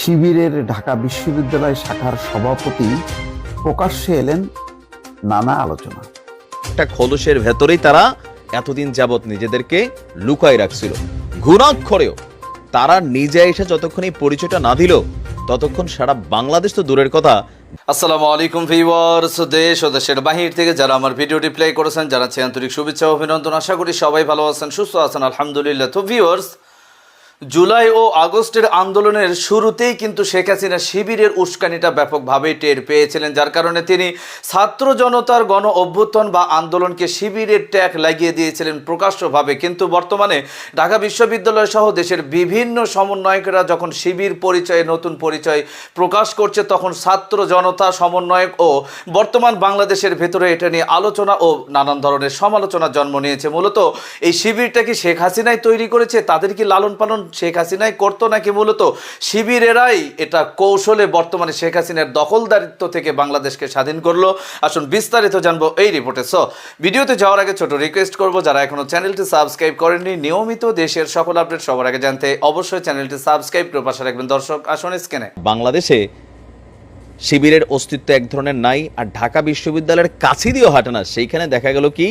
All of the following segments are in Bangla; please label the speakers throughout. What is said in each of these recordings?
Speaker 1: শিবিরের ঢাকা বিশ্ববিদ্যালয় শাখার সভাপতি প্রকাশ্যে এলেন নানা আলোচনা।
Speaker 2: একটা খোলসের ভেতরেই তারা এতদিন যাবৎ নিজেদেরকে লুকায় রাখছিল। ঘুণাক্ষরেও তারা নিজে এসে যতক্ষণ এই পরিচয়টা না দিল ততক্ষণ সারা বাংলাদেশ তো দূরের কথা।
Speaker 3: আসসালামু আলাইকুম ভিউয়ার্স দেশ ও দেশের বাহির থেকে যারা আমার ভিডিওটি প্লে করেছেন জানাচ্ছি আন্তরিক শুভেচ্ছা অভিনন্দন আশা করি সবাই ভালো আছেন সুস্থ আছেন আলহামদুলিল্লাহ। তো ভিউয়ার্স জুলাই ও আগস্টের আন্দোলনের শুরুতেই কিন্তু শেখ হাসিনা শিবিরের উস্কানিটা ব্যাপকভাবে টের পেয়েছিলেন, যার কারণে তিনি ছাত্র জনতার গণ অভ্যুত্থান বা আন্দোলনকে শিবিরের ট্যাগ লাগিয়ে দিয়েছিলেন প্রকাশ্যভাবে। কিন্তু বর্তমানে ঢাকা বিশ্ববিদ্যালয় সহ দেশের বিভিন্ন সমন্বয়করা যখন শিবির পরিচয়ে নতুন পরিচয় প্রকাশ করছে, তখন ছাত্র জনতা, সমন্বয়ক ও বর্তমান বাংলাদেশের ভেতরে এটা নিয়ে আলোচনা ও নানান ধরনের সমালোচনা জন্ম নিয়েছে। মূলত এই শিবিরটা কি শেখ হাসিনাই তৈরি করেছে? তাদের কি লালন পালন শেখ হাসিনাই করতো নাকি মূলত শিবিরেরাই এটা কৌশলে বর্তমানে শেখ হাসিনার দখলদারিত্ব থেকে বাংলাদেশকে স্বাধীন করল? আসুন বিস্তারিত জানব এই রিপোর্টে। সো ভিডিওতে যাওয়ার আগে ছোট রিকোয়েস্ট করব, যারা এখনও চ্যানেলটি সাবস্ক্রাইব করেননি, নিয়মিত দেশের সকল আপডেট সবার আগে জানতে অবশ্যই চ্যানেলটি সাবস্ক্রাইব করে পাশে রাখবেন। দর্শক, আসুন স্ক্যানে
Speaker 2: বাংলাদেশে শিবিরের অস্তিত্ব এক ধরনের নাই, আর ঢাকা বিশ্ববিদ্যালয়ের কাছে দিয়েও হাঁটে না। সেইখানে দেখা গেল কি,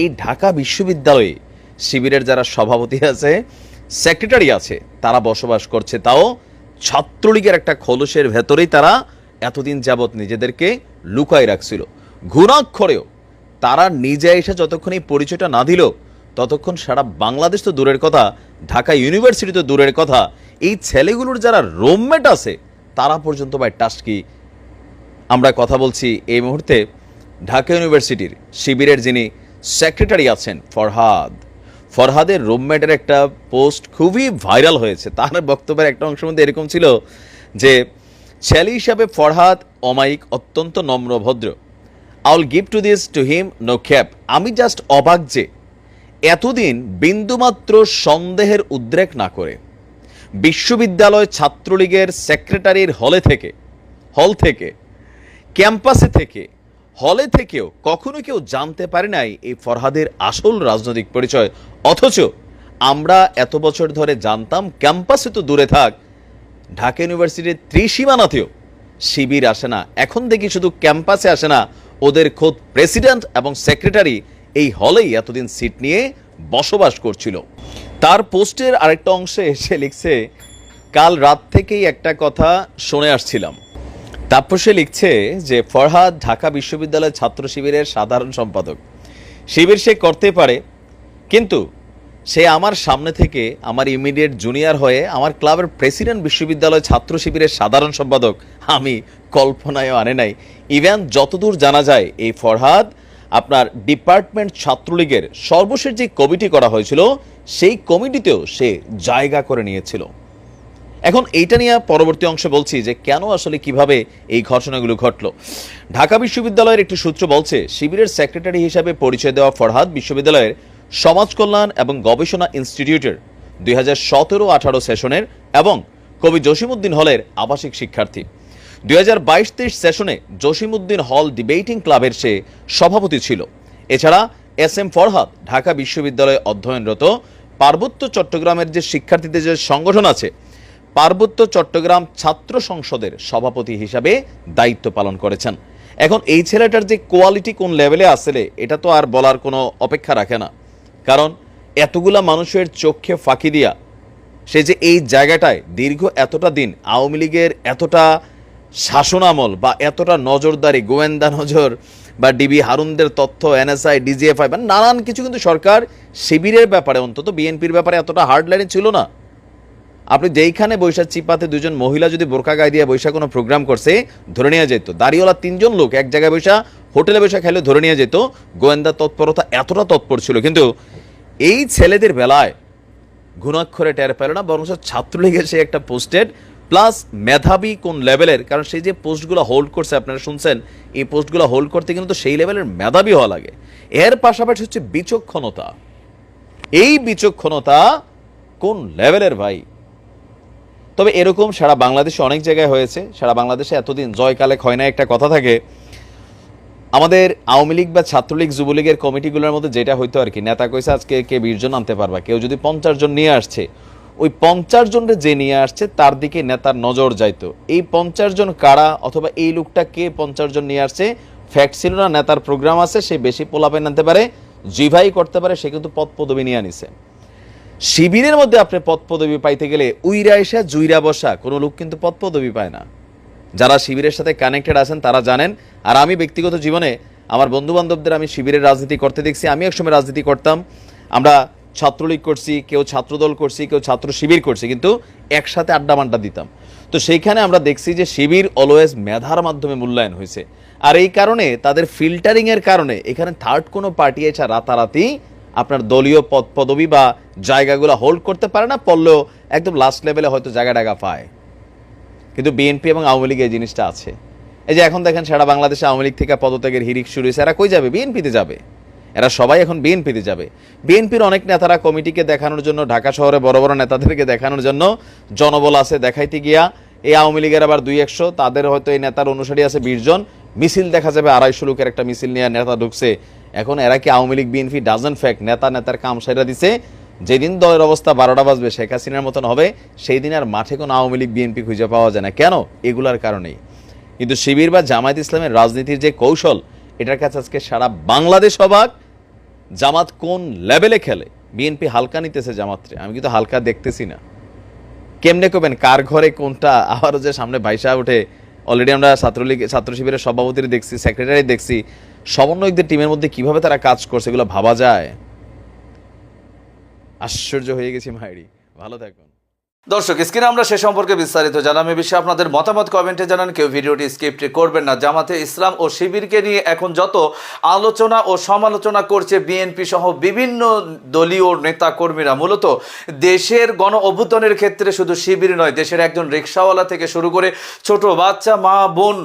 Speaker 2: এই ঢাকা বিশ্ববিদ্যালয়ে শিবিরের যারা সভাপতি আছে সেক্রেটারি আছে, তারা বসবাস করছে, তাও ছাত্রলীগের একটা খোলসের ভেতরেই তারা এতদিন যাবৎ নিজেদেরকে লুকায় রাখছিল। ঘুণাক্ষরেও তারা নিজে এসে যতক্ষণ এই পরিচয়টা না দিল, ততক্ষণ সারা বাংলাদেশ তো দূরের কথা, ঢাকা ইউনিভার্সিটি তো দূরের কথা, এই ছেলেগুলোর যারা রুমমেট আছে, তারা পর্যন্ত বা টাস্কি আমরা কথা বলছি এই মুহূর্তে ঢাকা ইউনিভার্সিটির শিবিরের যিনি সেক্রেটারি আছেন, ফরহাদ। ফরহাদের রুমমেটের একটা পোস্ট খুবই ভাইরাল হয়েছে। তার বক্তব্যের একটা অংশের মধ্যে এরকম ছিল যে, ছেলে হিসাবে ফরহাদ অমায়িক, অত্যন্ত নম্র, ভদ্র। I'll give to this to him no cap আমি জাস্ট অবাক যে, এতদিন বিন্দুমাত্র সন্দেহের উদ্রেক না করে বিশ্ববিদ্যালয় ছাত্রলীগের সেক্রেটারির হলে থেকে, হল থেকে, ক্যাম্পাসে থেকে, হলে থেকেও কখনো কেউ জানতে পারে নাই এই ফরহাদের আসল রাজনৈতিক পরিচয়। অথচ আমরা এত বছর ধরে জানতাম ক্যাম্পাসে তো দূরে থাক। ঢাকা ইউনিভার্সিটির ত্রিসীমানাতেও শিবির আসে না। এখন দেখি শুধু ক্যাম্পাসে আসে না, ওদের খোদ প্রেসিডেন্ট এবং সেক্রেটারি এই হলেই এতদিন সিট নিয়ে বসবাস করছিল। তার পোস্টের আরেকটা অংশে এসে লিখছে, কাল রাত থেকেই একটা কথা শুনে আসছিলাম। তারপর সে লিখছে যে, ফরহাদ ঢাকা বিশ্ববিদ্যালয় ছাত্র শিবিরের সাধারণ সম্পাদক। শিবির সে করতে পারে, কিন্তু সে আমার সামনে থেকে আমার ইমিডিয়েট জুনিয়র হয়ে আমার ক্লাবের প্রেসিডেন্ট বিশ্ববিদ্যালয় ছাত্র শিবিরের সাধারণ সম্পাদক, আমি কল্পনায়ও আনে নাই। ইভেন, যতদূর জানা যায়, এই ফরহাদ আপনার ডিপার্টমেন্ট ছাত্রলীগের সর্বশেষ যে কমিটি করা হয়েছিল, সেই কমিটিতেও সে জায়গা করে নিয়েছিল। এখন এইটা নিয়ে পরবর্তী অংশে বলছি যে কেন আসলে কীভাবে এই ঘটনাগুলো ঘটলো। ঢাকা বিশ্ববিদ্যালয়ের একটি সূত্র বলছে, শিবিরের সেক্রেটারি হিসাবে পরিচয় দেওয়া ফরহাদ বিশ্ববিদ্যালয়ের সমাজ কল্যাণ এবং গবেষণা ইনস্টিটিউটের দুই হাজার সতেরো আঠারো সেশনের এবং কবি জসিমুদ্দিন হলের আবাসিক শিক্ষার্থী। দুই হাজার বাইশ তেইশ সেশনে জসিমুদ্দিন হল ডিবেটিং ক্লাবের সে সভাপতি ছিল। এছাড়া এস এম ফরহাদ, ঢাকা বিশ্ববিদ্যালয়ে অধ্যয়নরত পার্বত্য চট্টগ্রামের যে শিক্ষার্থীদের যে সংগঠন আছে, পার্বত্য চট্টগ্রাম ছাত্র সংসদের সভাপতি হিসাবে দায়িত্ব পালন করেছেন। এখন এই ছেলেটার যে কোয়ালিটি কোন লেভেলে আসলে, এটা তো আর বলার কোনো অপেক্ষা রাখে না। কারণ এতগুলা মানুষের চোখে ফাঁকি দিয়া সে যে এই জায়গাটায় দীর্ঘ এতটা দিন আওয়ামী লীগের এতটা শাসনামল বা এতটা নজরদারি, গোয়েন্দা নজর বা ডিবি হারুনদের তথ্য, এনএসআই, ডিজিএফআই বা নানান কিছু কিন্তু সরকার শিবিরের ব্যাপারে, অন্তত বিএনপির ব্যাপারে এতটা হার্ড লাইনে ছিল না। আপনি যেইখানে বৈশাখ চিপাতে দুজন মহিলা যদি বোরকা গায়ে দিয়ে বৈশাখ কোনো প্রোগ্রাম করছে, ধরে নেওয়া যেত। দাড়িওয়ালা তিনজন লোক এক জায়গায় বৈশা হোটেলে বৈশা খেলে ধরে নেওয়া যেত। গোয়েন্দা তৎপরতা এতটা তৎপর ছিল। কিন্তু এই ছেলেদের বেলায় ঘুণাক্ষরে টের পেল না বরং ছাত্রলীগের সে একটা পোস্টেড প্লাস মেধাবী কোন লেভেলের কারণ সেই যে পোস্টগুলো হোল্ড করছে, আপনারা শুনছেন, এই পোস্টগুলো হোল্ড করতে কিন্তু সেই লেভেলের মেধাবী হওয়া লাগে। এর পাশাপাশি হচ্ছে বিচক্ষণতা। এই বিচক্ষণতা কোন লেভেলের ভাই? তবে এরকম সারা বাংলাদেশে অনেক জায়গায় হয়েছে, সারা বাংলাদেশে এতদিন জয়কালে হয় না একটা কথা থাকে আমাদের আওয়ামী লীগ বা ছাত্রলীগ, যুবলীগের কমিটিগুলোর মধ্যে যেটা হইতো আর কি, নেতা কইছে আজকে কে বিশ জন আনতে পারবা, কেউ যদি পঞ্চাশ জন নিয়ে আসছে, ওই পঞ্চাশ জনকে যে নিয়ে আসছে, তার দিকে নেতার নজর যাইতো। এই পঞ্চাশ জন কারা অথবা এই লোকটা কে পঞ্চাশ জন নিয়ে আসছে ফ্যাক্ট ছিল না, নেতার প্রোগ্রাম আছে, সে বেশি পোলাপে আনতে পারে, জিভাই করতে পারে, সে কিন্তু পদ পদবি নিয়ে আনিছে। শিবিরের মধ্যে আপনি পদ পদবি পাইতে গেলে উইরা এসা জুইরা বসা, কোনো লোক কিন্তু পদ পদবি পায় না। যারা শিবিরের সাথে কানেক্টেড আছেন, তারা জানেন। আর আমি ব্যক্তিগত জীবনে আমার বন্ধু বান্ধবদের আমি শিবিরের রাজনীতি করতে দেখছি, আমি একসময় রাজনীতি করতাম। আমরা ছাত্রলীগ করছি, কেউ ছাত্রদল করছি, কেউ ছাত্র শিবির করছি, কিন্তু একসাথে আড্ডা মাড্ডা দিতাম। তো সেইখানে আমরা দেখছি যে শিবির অলওয়েজ মেধার মাধ্যমে মূল্যায়ন হয়েছে। আর এই কারণে তাদের ফিল্টারিংয়ের কারণে এখানে থার্ড কোনো পার্টি এসে রাতারাতি আপনার দলীয় পদ পদবি বা জায়গাগুলো হোল্ড করতে পারে না, পড়লেও একদম লাস্ট লেভেলে হয়তো জায়গা টাগা পায়। কিন্তু বিএনপি এবং আওয়ামী লীগ এই জিনিসটা আছে। এই যে এখন দেখেন সারা বাংলাদেশে আওয়ামী লীগ থেকে পদত্যাগের হিরিক শুরু হয়েছে। এরা কই যাবে? বিএনপিতে যাবে। এরা সবাই এখন বিএনপিতে যাবে। বিএনপির অনেক নেতারা কমিটিকে দেখানোর জন্য, ঢাকা শহরে বড় বড় নেতাদেরকে দেখানোর জন্য জনবল আছে দেখাইতে গিয়া। এই আওয়ামী লীগের আবার দুই একশো, তাদের হয়তো এই নেতার অনুসারী আছে বিশ জন। মিছিল দেখা যাবে আড়াইশো লোকের একটা মিছিল নিয়ে নেতা ঢুকছে। এখন এরা কি আওয়ামী লীগ বিএনপি ডাজন ফ্যাক্ট নেতা নেতার কাম সাইরা দিছে। যেদিন দলের অবস্থা বারোটা বাজবে, শেখ হাসিনার মতন হবে সেই দিন আর মাঠে কোনো আওয়ামী লীগ, বিএনপি খুঁজে পাওয়া যায় না। কেন? এগুলার কারণেই। কিন্তু শিবির বা জামায়াত ইসলামের রাজনীতির যে কৌশল, এটার কাছে আজকে সারা বাংলাদেশ অবাক। জামাত কোন লেভেলে খেলে? বিএনপি হালকা নিতেছে জামাতরে। আমি কিন্তু হালকা দেখতেছি না। কেমনে করবেন? কার ঘরে কোনটা? আবারও যে সামনে ভাইসা উঠে অলরেডি আমরা ছাত্রলীগ, ছাত্র শিবিরের সভাপতির দেখছি সেক্রেটারি দেখছি। সমন্বয়কদের টিমের মধ্যে কীভাবে তারা কাজ করছে, এগুলো ভাবা যায়? আশ্চর্য হয়ে গেছি মায়েরি ভালো থাকুন
Speaker 3: দর্শক, স্ক্রিনে আমরা সে সম্পর্কে বিস্তারিত জানাম এ বিষয়ে আপনাদের মতামত কমেন্টে জানান। কেউ ভিডিওটি স্কিপ্ট করবেন না। জামাতে ইসলাম ও শিবিরকে নিয়ে এখন যত আলোচনা ও সমালোচনা করছে বিএনপি সহ বিভিন্ন দলীয় নেতা কর্মীরা মূলত দেশের গণ অভ্যুত্থানের ক্ষেত্রে শুধু শিবির নয়, দেশের একজন রিক্সাওয়ালা থেকে শুরু করে ছোট বাচ্চা, মা, বোন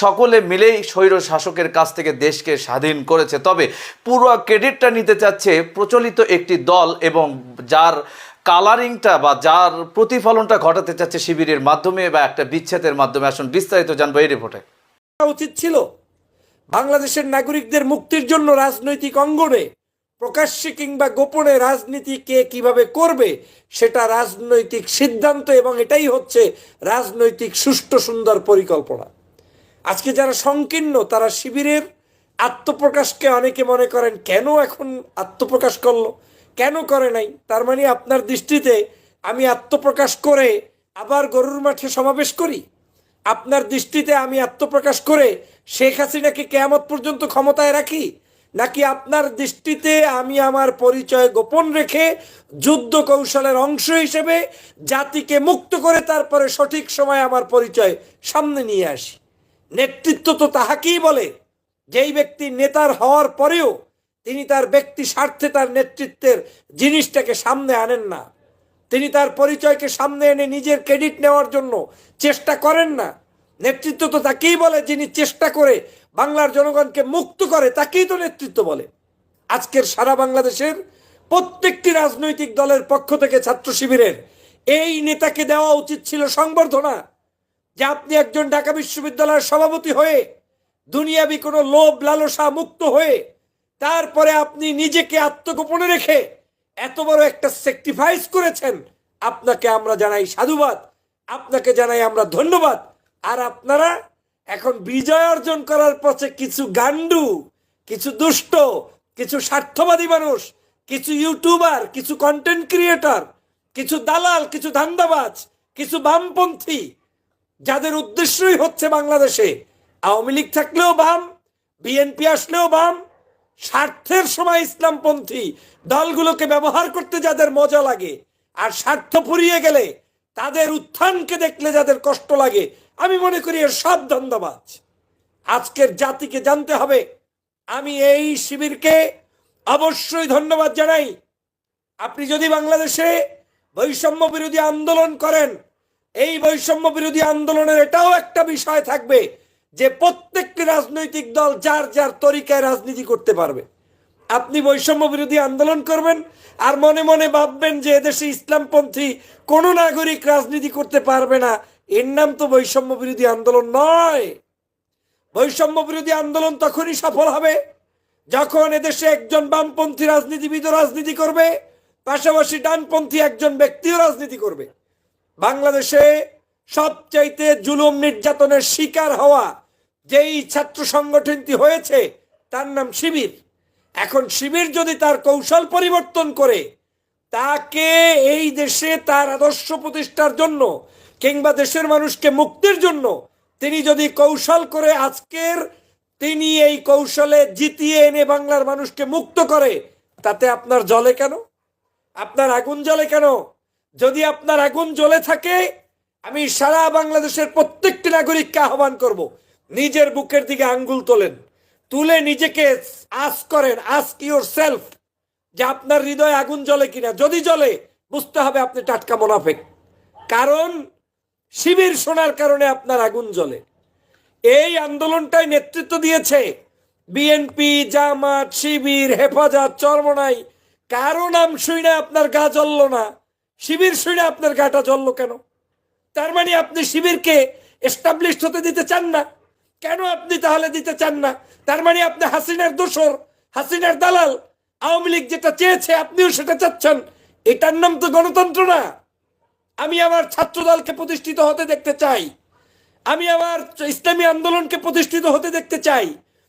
Speaker 3: সকলে মিলেই স্বৈর শাসকের কাছ থেকে দেশকে স্বাধীন করেছে। তবে পুরো ক্রেডিটটা নিতে চাচ্ছে প্রচলিত একটি দল এবং যার কালারিংটা বা যার প্রতিফলনটা ঘটাতে চাচ্ছে শিবিরের মাধ্যমে বা একটা বিচ্ছেদের মাধ্যমে, আসুন বিস্তারিত জানব এই রিপোর্টে।
Speaker 4: উচিত ছিল। বাংলাদেশের নাগরিকদের মুক্তির জন্য রাজনৈতিক অঙ্গনে প্রকাশ্যে কিংবা গোপনে রাজনীতি কে কীভাবে করবে, সেটা রাজনৈতিক সিদ্ধান্ত এবং এটাই হচ্ছে রাজনৈতিক সুষ্ঠু সুন্দর পরিকল্পনা। আজকে যারা সংকীর্ণ, তারা শিবিরের আত্মপ্রকাশকে অনেকে মনে করেন, কেন এখন আত্মপ্রকাশ করল? কেন করে নাই? তার মানে আপনার দৃষ্টিতে আমি আত্মপ্রকাশ করে আবার গরুর মাঠে সমাবেশ করি? আপনার দৃষ্টিতে আমি আত্মপ্রকাশ করে শেখ হাসিনাকে কেয়ামত পর্যন্ত ক্ষমতায় রাখি? নাকি আপনার দৃষ্টিতে আমি আমার পরিচয় গোপন রেখে যুদ্ধ কৌশলের অংশ হিসেবে জাতিকে মুক্ত করে তারপরে সঠিক সময় আমার পরিচয় সামনে নিয়ে আসি? নেতৃত্ব তো তাহাকেই বলে। যেই ব্যক্তি নেতার হওয়ার পরেও তিনি তার ব্যক্তি স্বার্থে তার নেতৃত্বের জিনিসটাকে সামনে আনেন না। তিনি তার পরিচয়কে সামনে এনে নিজের ক্রেডিট নেওয়ার জন্য চেষ্টা করেন না। নেতৃত্ব তো তাকেই বলে যিনি চেষ্টা করে বাংলার জনগণকে মুক্ত করে, তাকেই তো নেতৃত্ব বলে। আজকের সারা বাংলাদেশের প্রত্যেকটি রাজনৈতিক দলের পক্ষ থেকে ছাত্র শিবিরের এই নেতাকে দেওয়া উচিত ছিল সংবর্ধনা যে আপনি একজন ঢাকা বিশ্ববিদ্যালয়ের সভাপতি হয়ে দুনিয়াবি কোনো লোভ লালসা মুক্ত হয়ে তারপরে আপনি নিজেকে আত্মগোপনে রেখে এত বড় একটা স্যাক্রিফাইস করেছেন, আপনাকে আমরা জানাই সাধুবাদ, আপনাকে জানাই আমরা ধন্যবাদ। আর আপনারা এখন বিজয় অর্জন করার পথে কিছু গান্ডু কিছু দুষ্ট, কিছু স্বার্থবাদী মানুষ, কিছু ইউটিউবার, কিছু কন্টেন্ট ক্রিয়েটর কিছু দালাল, কিছু ধান্দাবাজ, কিছু বামপন্থী, যাদের উদ্দেশ্যই হচ্ছে বাংলাদেশে আওয়ামী লীগ থাকলেও বাম, বিএনপি আসলেও বাম স্বার্থের সময় ইসলামপন্থী দলগুলোকে ব্যবহার করতে যাদের মজা লাগে আর স্বার্থ ফুরিয়ে গেলে তাদের উত্থানকে দেখলে যাদের কষ্ট লাগে, আমি মনে করি এর সব ধন্যবাদ আজকের জাতিকে জানতে হবে, আমি এই শিবিরকে অবশ্যই ধন্যবাদ জানাই। আপনি যদি বাংলাদেশে বৈষম্য বিরোধী আন্দোলন করেন, এই বৈষম্য বিরোধী আন্দোলনের এটাও একটা বিষয় থাকবে যে প্রত্যেকটি রাজনৈতিক দল যার যার তরিকায় রাজনীতি করতে পারবে। আপনি বৈষম্য বিরোধী আন্দোলন করবেন আর মনে মনে ভাববেন যে এদেশে ইসলামপন্থী কোনো নাগরিক রাজনীতি করতে পারবে না। এর নাম তো বৈষম্য বিরোধী আন্দোলন নয়। বৈষম্য বিরোধী আন্দোলন তখনই সফল হবে যখন এদেশে একজন বামপন্থী রাজনীতিবিদ রাজনীতি করবে, পাশাপাশি ডানপন্থী একজন ব্যক্তিও রাজনীতি করবে। বাংলাদেশে সবচাইতে জুলুম নির্যাতনের শিকার হওয়া যেই ছাত্র সংগঠনটি হয়েছে, তার নাম শিবির। এখন শিবির যদি তার কৌশল পরিবর্তন করে, তাকে এই দেশে তার আদর্শ প্রতিষ্ঠার জন্য কিংবা দেশের মানুষকে মুক্তির জন্য তিনি যদি কৌশল করে আজকের তিনি এই কৌশলে জিতিয়ে এনে বাংলার মানুষকে মুক্ত করে, তাতে আপনার জলে কেন? আপনার আগুন জ্বলে কেন? যদি আপনার আগুন জ্বলে থাকে আমি সারা বাংলাদেশের প্রত্যেকটি নাগরিককে আহ্বান করব, নিজের বুকের দিকে আঙ্গুল তোলেন, তুলে নিজেকে আস করেন আস্ক ইউর সেলফ, যে আপনার হৃদয়ে আগুন জ্বলে কিনা। যদি জ্বলে, বুঝতে হবে আপনি টাটকা মোনাফেক। কারণ, শিবির শোনার কারণে আপনার আগুন জ্বলে। এই আন্দোলনটাই নেতৃত্ব দিয়েছে বিএনপি, জামাত, শিবির, হেফাজত, চরমনাই। কারও নাম শুনে আপনার গা জ্বললো না। শিবির শুনে আপনার গাটা জ্বললো কেন? তার মানে আপনি শিবিরকে এস্টাবলিশড হতে দিতে চান না। কেন আপনি তাহলে দিতে চান না? তার মানে আপনি হাসিনার দোসর হাসিনার দালাল। আওয়ামী লীগ যেটা চেয়েছে, আপনিও সেটা চাচ্ছেন। এটার নাম তো গণতন্ত্র না। আমি আমার ছাত্র দলকে প্রতিষ্ঠিত হতে দেখতে চাই। আমি আমার ইসলামী আন্দোলনকে প্রতিষ্ঠিত হতে দেখতে চাই।